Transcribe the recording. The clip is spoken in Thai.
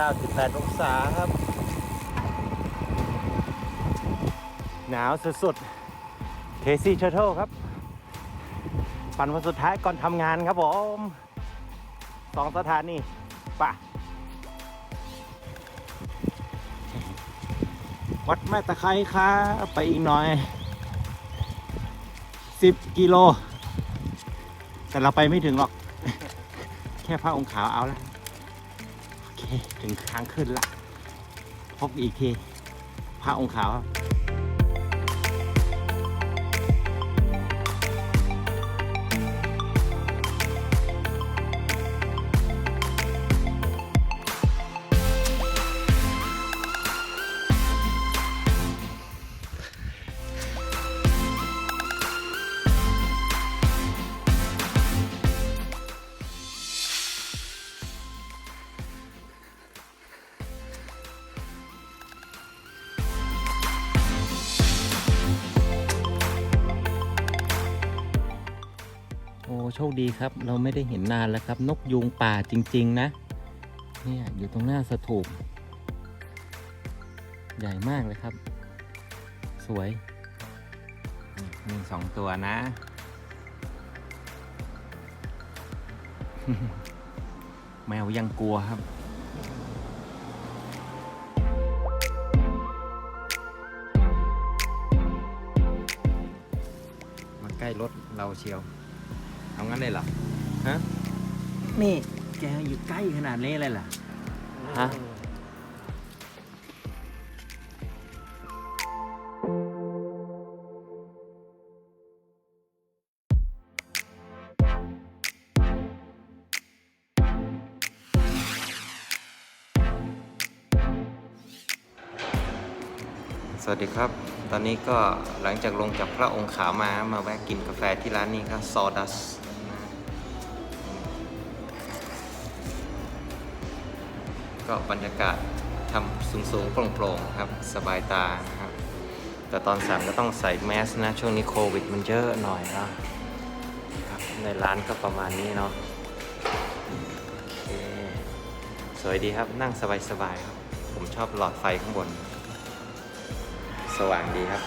98 องศาครับ หนาวสุดๆ k ซี่เชอร์เทลครับ ปั่นวันสุดท้ายก่อนทำงานครับผมสองสถานีป่ะ วัดแม่ตะไคร้ครับไปอีกหน่อย 10 กิโล แต่เราไปไม่ถึงหรอก แค่พระองขาวเอาละโอ เค ถึงทางขึ้นละ พบอีกที พระองค์ขาวครับ อ้โชคดีครับ เราไม่ได้เห็นนานแล้วครับ นกยูงป่าจริง ๆ นะ เนี่ยอยู่ตรงหน้าสถูปใหญ่มากเลยครับ สวยนี่มีสองตัวนะ แมวยังกลัวครับมาใกล้รถเราเชียว เอางั้นเลยเหรอฮะนี่แกอยู่ใกล้ขนาดนี้เลยเหรอฮะสวัสดีครับ ตอนนี้ก็หลังจากลงจากพระองค์ขาวมา มาแวะกินกาแฟที่ร้านนี้ครับซอดัส ก็บรรยากาศทำสูงๆโปร่งๆครับสบายตานะครับแต่ตอนสั่งก็ต้องใส่แมสนะ ช่วงนี้โควิดมันเยอะหน่อยนะครับในร้านก็ประมาณนี้เนาะโอเคสวยดีครับนั่งสบายๆครับ ผมชอบหลอดไฟข้างบน สว่างดีครับ